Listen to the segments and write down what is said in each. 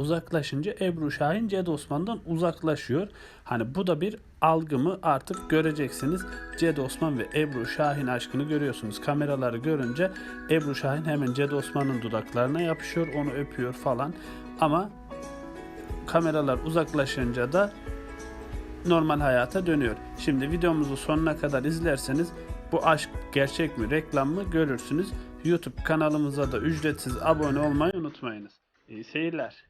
uzaklaşınca Ebru Şahin Ced Osman'dan uzaklaşıyor. Hani bu da bir algı mı artık göreceksiniz. Ced Osman ve Ebru Şahin aşkını görüyorsunuz. Kameraları görünce Ebru Şahin hemen Ced Osman'ın dudaklarına yapışıyor, onu öpüyor falan. Ama kameralar uzaklaşınca da normal hayata dönüyor. Şimdi videomuzu sonuna kadar izlerseniz bu aşk gerçek mi reklam mı görürsünüz. YouTube kanalımıza da ücretsiz abone olmayı unutmayınız. İyi seyirler.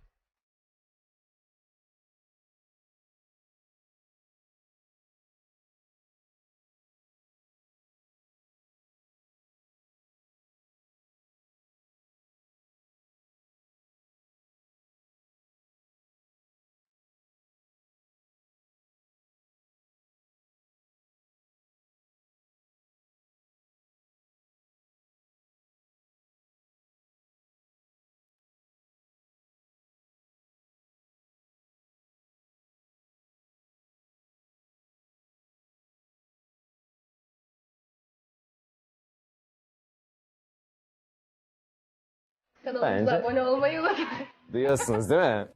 Kanalımıza Bence- abone olmayı unutmayın. Duyuyorsunuz değil mi?